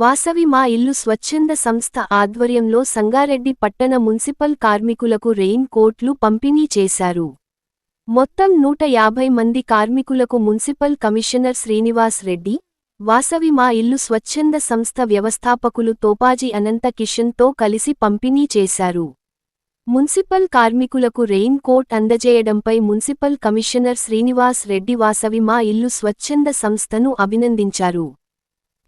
వాసవి మా ఇల్లు స్వచ్ఛంద సంస్థ ఆధ్వర్యంలో సంగారెడ్డి పట్టణ మున్సిపల్ కార్మికులకు రెయిన్ కోట్లు పంపిణీ చేశారు. మొత్తం నూట యాభై మంది కార్మికులకు మున్సిపల్ కమిషనర్ శ్రీనివాస్ రెడ్డి వాసవి మా ఇల్లు స్వచ్ఛంద సంస్థ వ్యవస్థాపకులు తోపాజీ అనంత కిషన్తో కలిసి పంపిణీ చేశారు. మున్సిపల్ కార్మికులకు రెయిన్ కోట్ అందజేయడంపై మున్సిపల్ కమిషనర్ శ్రీనివాస్ రెడ్డి వాసవి మా ఇల్లు స్వచ్ఛంద సంస్థను అభినందించారు.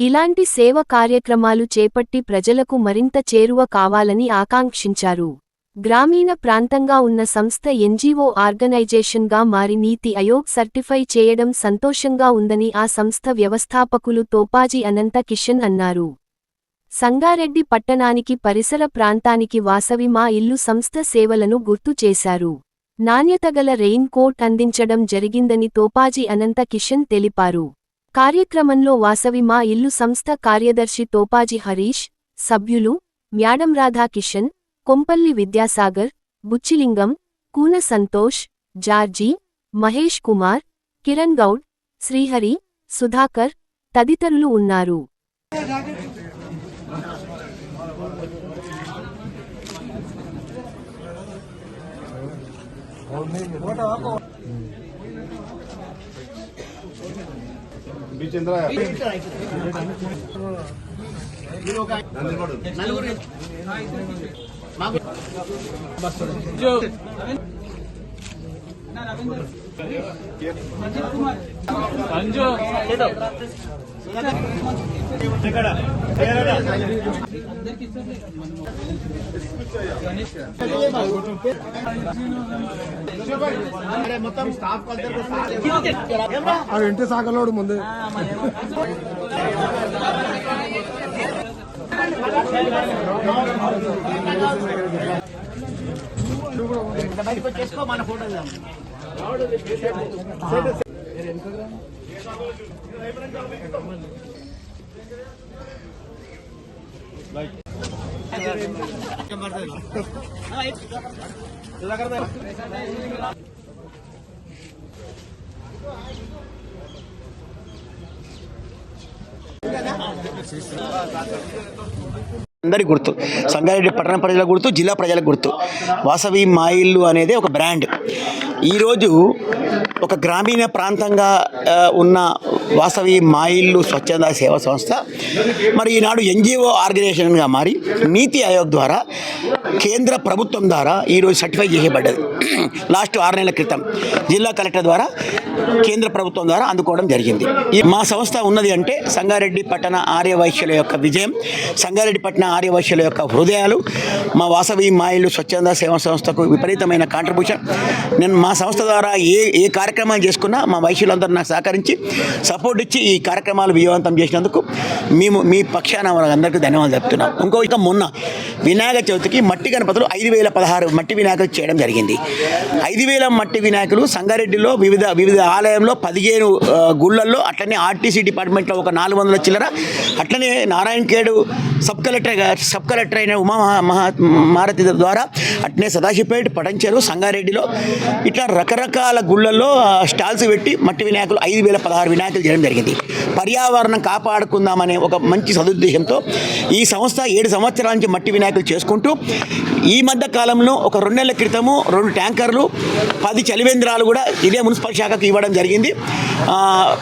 ఇలాంటి సేవ కార్యక్రమాలు చేపట్టి ప్రజలకు మరింత చేరువ కావాలని ఆకాంక్షించారు. గ్రామీణ ప్రాంతంగా ఉన్న సంస్థ ఎన్జీఓ ఆర్గనైజేషన్గా మారి నీతి అయోగ్ సర్టిఫై చేయడం సంతోషంగా ఉందని ఆ సంస్థ వ్యవస్థాపకులు తోపాజీ అనంత కిషన్ అన్నారు. సంగారెడ్డి పట్టణానికి పరిసర ప్రాంతానికి వాసవి మా ఇల్లు సంస్థ సేవలను గుర్తు చేశారు. నాణ్యతగల రెయిన్ కోట్ అందించడం జరిగిందని తోపాజీ అనంత కిషన్ తెలిపారు. కార్యక్రమంలో వాసవి మా ఇల్లు సంస్థ కార్యదర్శి తోపాజీ హరీష్ సభ్యులు మ్యాడం రాధాకిషన్ కొంపల్లి విద్యాసాగర్ బుచ్చిలింగం కూన సంతోష్ జార్జీ మహేష్ కుమార్ కిరణ్ గౌడ్ శ్రీహరి సుధాకర్ తదితరులు ఉన్నారు. బీచంద్ర మొత్తం స్టాఫ్ ఇంటి సాగలోడు ముందు. బయటకు వచ్చేసుకో మన ఫోటో అందరి గుర్తు. సంగారెడ్డి పట్టణ ప్రజల గుర్తు జిల్లా ప్రజల గుర్తు. వాసవి మా ఇల్లు అనేది ఒక బ్రాండ్. ఈరోజు ఒక గ్రామీణ ప్రాంతంగా ఉన్న వాసవి మా ఇల్లు స్వచ్ఛంద సేవా సంస్థ. మరి ఈనాడు ఎన్జిఓ ఆర్గనైజేషన్గా మారి నీతి ఆయోగ్ ద్వారా కేంద్ర ప్రభుత్వం ద్వారా ఈరోజు సర్టిఫై చేయబడ్డది లాస్ట్ ఆరు నెలల క్రితం జిల్లా కలెక్టర్ ద్వారా కేంద్ర ప్రభుత్వం ద్వారా అందుకోవడం జరిగింది. ఈ మా సంస్థ ఉన్నది అంటే సంగారెడ్డి పట్టణ ఆర్యవైశ్యుల యొక్క విజయం సంగారెడ్డి పట్టణ ఆర్యవైశ్యుల యొక్క హృదయాలు మా వాసవి మాయిలు స్వచ్ఛంద సేవా సంస్థకు విపరీతమైన కాంట్రిబ్యూషన్ నేను మా సంస్థ ద్వారా ఏ ఏ కార్యక్రమాలు చేసుకున్నా మా వైశ్యులందరూ నాకు సహకరించి సపోర్ట్ ఇచ్చి ఈ కార్యక్రమాలు విజయవంతం చేసినందుకు మేము మీ పక్షాన అందరికీ ధన్యవాదాలు చెప్తున్నాం ఇంకో ఇంకా మొన్న వినాయక చవితికి మట్టి గణపతులు ఐదు వేల పదహారు మట్టి వినాయకులు చేయడం జరిగింది. ఐదు వేల మట్టి వినాయకులు సంగారెడ్డిలో వివిధ వివిధ ఆలయంలో పదిహేను గుళ్ళల్లో అట్లనే ఆర్టీసీ డిపార్ట్మెంట్లో ఒక నాలుగు వందల చిల్లర అట్లనే Narayana Khed sub collector sub collector అయిన ఉమా మహా- మహా మారతి ద్వారా అట్నే సదాశివపేట పటంచెరు సంగారెడ్డిలో ఇట్లా రకరకాల గుళ్ళల్లో స్టాల్స్ పెట్టి మట్టి వినాయకులు ఐదు వేల పదహారు వినాయకులు చేయడం జరిగింది. పర్యావరణం కాపాడుకుందామనే ఒక మంచి సదుద్దేశంతో ఈ సంస్థ ఏడు సంవత్సరాల నుంచి మట్టి వినాయకులు చేసుకుంటూ ఈ మధ్య కాలంలో ఒక రెండు నెలల క్రితము రెండు ట్యాంకర్లు పది చలివేంద్రాలు కూడా ఇదే మున్సిపల్ శాఖకు ఇవ్వడం జరిగింది.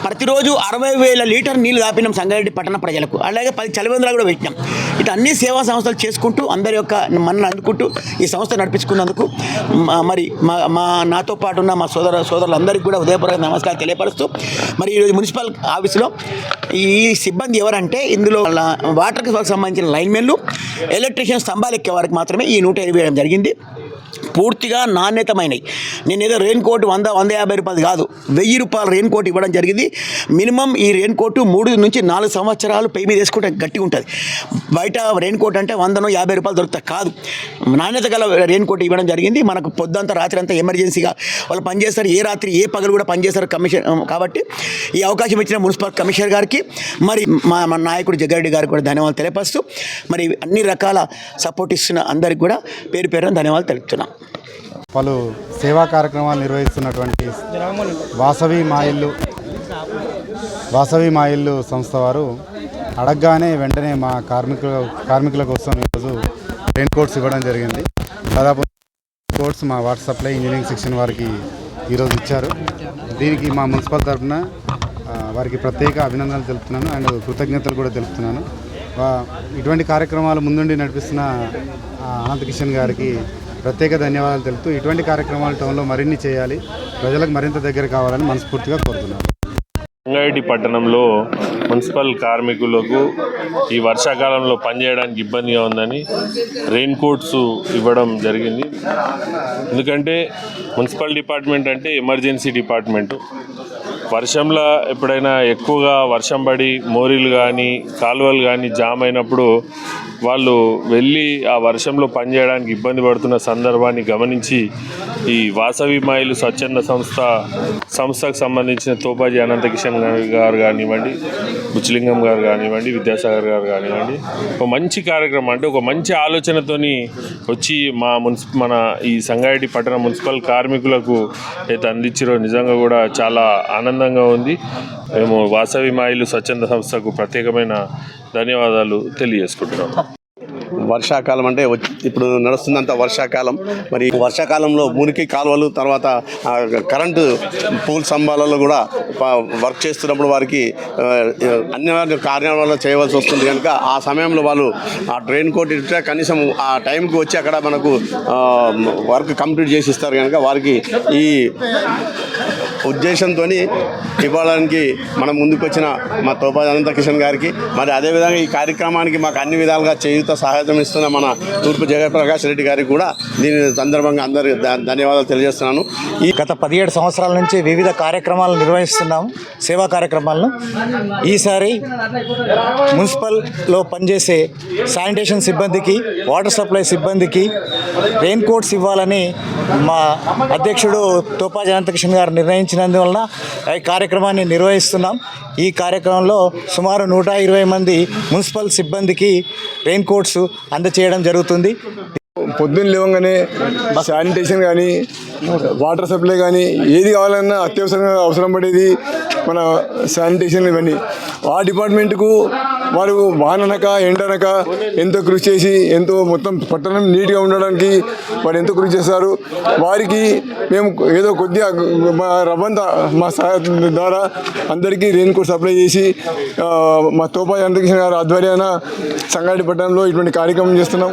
ప్రతిరోజు అరవై వేల లీటర్ నీళ్ళు దాపినాం సంగారెడ్డి పట్టణ ప్రజలకు. అలాగే పది చలివేంద్రాలు కూడా పెట్టినాం. ఇటు అన్ని సేవా సంస్థలు చేసుకుంటూ అందరి యొక్క మనల్ని అందుకుంటూ ఈ సంస్థ నడిపించుకున్నందుకు మా- మరి మా మా నాతో పాటు ఉన్న మా సోదర సోదరులందరికీ కూడా ఉదయపూర్వక నమస్కారం తెలియపరుస్తూ మరి ఈరోజు మున్సిపల్ ఆఫీస్లో ఈ సిబ్బంది ఎవరంటే ఇందులో వాటర్కి సంబంధించిన లైన్మెన్లు ఎలక్ట్రీషియన్ స్తంభాలు ఎక్కే వారికి మాత్రమే ఈ నూట ఇరవై జరిగింది. పూర్తిగా నాణ్యతమైనవి నేను ఏదో రెయిన్ కోట్ వంద వంద యాభై రూపాయలు కాదు వెయ్యి రూపాయల రెయిన్ కోట్ ఇవ్వడం జరిగింది. మినిమం ఈ రెయిన్ కోట్ మూడు నుంచి నాలుగు సంవత్సరాలు పై మీద వేసుకుంటే గట్టిగా ఉంటుంది. బయట రెయిన్ కోట్ అంటే వందనో యాభై రూపాయలు దొరుకుతాయి. కాదు. నాణ్యత గల రెయిన్ కోట్ ఇవ్వడం జరిగింది. మనకు పొద్దంతా రాత్రి అంతా ఎమర్జెన్సీగా వాళ్ళు పనిచేస్తారు ఏ రాత్రి ఏ పగలు కూడా పనిచేస్తారు కమిషన్ కాబట్టి ఈ అవకాశం ఇచ్చిన మున్సిపల్ కమిషనర్ గారికి మరి మా మా నాయకుడు జగ్గారెడ్డి గారికి కూడా ధన్యవాదాలు తెలియపరుస్తూ మరి అన్ని రకాల సపోర్ట్ ఇస్తున్న అందరికి కూడా పేరు పేరున ధన్యవాదాలు తెలుపుతున్నాం. పలు సేవా కార్యక్రమాలు నిర్వహిస్తున్నటువంటి వాసవి మా ఇల్లు వాసవి మా ఇల్లు సంస్థ వారు అడగగానే వెంటనే మా కార్మికుల కార్మికుల కోసం ఈరోజు రెయిన్ కోట్స్ ఇవ్వడం జరిగింది. దాదాపు కోట్స్ మా వాటర్ సప్లై ఇంజనీరింగ్ సెక్షన్ వారికి ఈరోజు ఇచ్చారు. దీనికి మా మున్సిపల్ తరఫున వారికి ప్రత్యేక అభినందనలు తెలుపుతున్నాను అండ్ కృతజ్ఞతలు కూడా తెలుపుతున్నాను. ఇటువంటి కార్యక్రమాలు ముందుండి నడిపిస్తున్న అనంత కిషన్ గారికి ప్రత్యేక ధన్యవాదాలు తెలుపుతూ ఇటువంటి కార్యక్రమాలు టౌన్లో మరిన్ని చేయాలి. ప్రజలకు మరింత దగ్గర కావాలని మనస్ఫూర్తిగా కోరుతున్నాను. రంగారెడ్డి పట్టణంలో మున్సిపల్ కార్మికులకు ఈ వర్షాకాలంలో పనిచేయడానికి ఇబ్బందిగా ఉందని రెయిన్ కోట్స్ ఇవ్వడం జరిగింది. ఎందుకంటే మున్సిపల్ డిపార్ట్మెంట్ అంటే ఎమర్జెన్సీ డిపార్ట్మెంటు. వర్షంలో ఎప్పుడైనా ఎక్కువగా వర్షం పడి మోరీలు కానీ కాలువలు కానీ జామ్ అయినప్పుడు వాళ్ళు వెళ్ళి ఆ వర్షంలో పనిచేయడానికి ఇబ్బంది పడుతున్న సందర్భాన్ని గమనించి ఈ వాసవి మాయిలు స్వచ్ఛంద సంస్థ సంస్థకు సంబంధించిన తోపాజీ అనంత కిషన్ గారు కానివ్వండి బుచ్చలింగం గారు కానివ్వండి విద్యాసాగర్ గారు కానివ్వండి ఒక మంచి కార్యక్రమం అంటే ఒక మంచి ఆలోచనతోని వచ్చి మా మున్సి మన ఈ సంగారెడ్డి పట్టణ మున్సిపల్ కార్మికులకు అయితే అందించారో నిజంగా కూడా చాలా ఆనందంగా ఉంది. మేము వాసవి మాయిలు స్వచ్ఛంద సంస్థకు ప్రత్యేకమైన ధన్యవాదాలు తెలియజేసుకుంటున్నాం. వర్షాకాలం అంటే ఇప్పుడు నడుస్తుందంత వర్షాకాలం. మరి వర్షాకాలంలో మురికి కాలువలు తర్వాత కరెంటు పూల్ స్తంభాలలో కూడా వర్క్ చేస్తున్నప్పుడు వారికి అన్ని కార్యాలయాలు చేయవలసి వస్తుంది కనుక ఆ సమయంలో వాళ్ళు ఆ ట్రైన్ కోట్ ఇస్తే కనీసం ఆ టైంకి వచ్చి అక్కడ మనకు వర్క్ కంప్లీట్ చేసి ఇస్తారు కనుక వారికి ఈ ఉద్దేశంతో ఇవ్వడానికి మనం ముందుకు వచ్చిన మా తోపా అనంత కిషన్ గారికి మరి అదేవిధంగా ఈ కార్యక్రమానికి మాకు అన్ని విధాలుగా చేయుత సహాయం ఇస్తున్న మన తూర్పు జయప్రకాష్ రెడ్డి గారికి కూడా దీని సందర్భంగా అందరికి ధన్యవాదాలు తెలియజేస్తున్నాను. ఈ గత పదిహేడు సంవత్సరాల నుంచి వివిధ కార్యక్రమాలు నిర్వహిస్తున్నాము సేవా కార్యక్రమాలను. ఈసారి మున్సిపల్లో పనిచేసే శానిటేషన్ సిబ్బందికి వాటర్ సప్లై సిబ్బందికి రెయిన్ కోట్స్ ఇవ్వాలని మా అధ్యక్షుడు తోపాజీ అనంతకృష్ణ గారు నిర్ణయించినందువలన ఈ కార్యక్రమాన్ని నిర్వహిస్తున్నాం. ఈ కార్యక్రమంలో సుమారు నూట ఇరవై మంది మున్సిపల్ సిబ్బందికి రెయిన్ కోట్స్ అందచేయడం జరుగుతుంది. పొద్దున్న లేవగానే శానిటేషన్ కానీ వాటర్ సప్లై కానీ ఏది కావాలన్నా అత్యవసరంగా అవసరం పడేది మన శానిటేషన్ ఇవన్నీ. ఆ డిపార్ట్మెంట్కు వారు వాననక ఎండనక ఎంతో కృషి చేసి ఎంతో మొత్తం పట్టణం నీట్గా ఉండడానికి వారు ఎంతో కృషి చేస్తారు వారికి మేము ఏదో కొద్దిగా మా రవ్వంతా మా సహాయం ద్వారా అందరికీ రెయిన్ కోట్ సప్లై చేసి మా తోపా చంద్రకృష్ణ గారు ఆధ్వర్యాన సంగారెడ్డి పట్టణంలో ఇటువంటి కార్యక్రమం చేస్తున్నాం.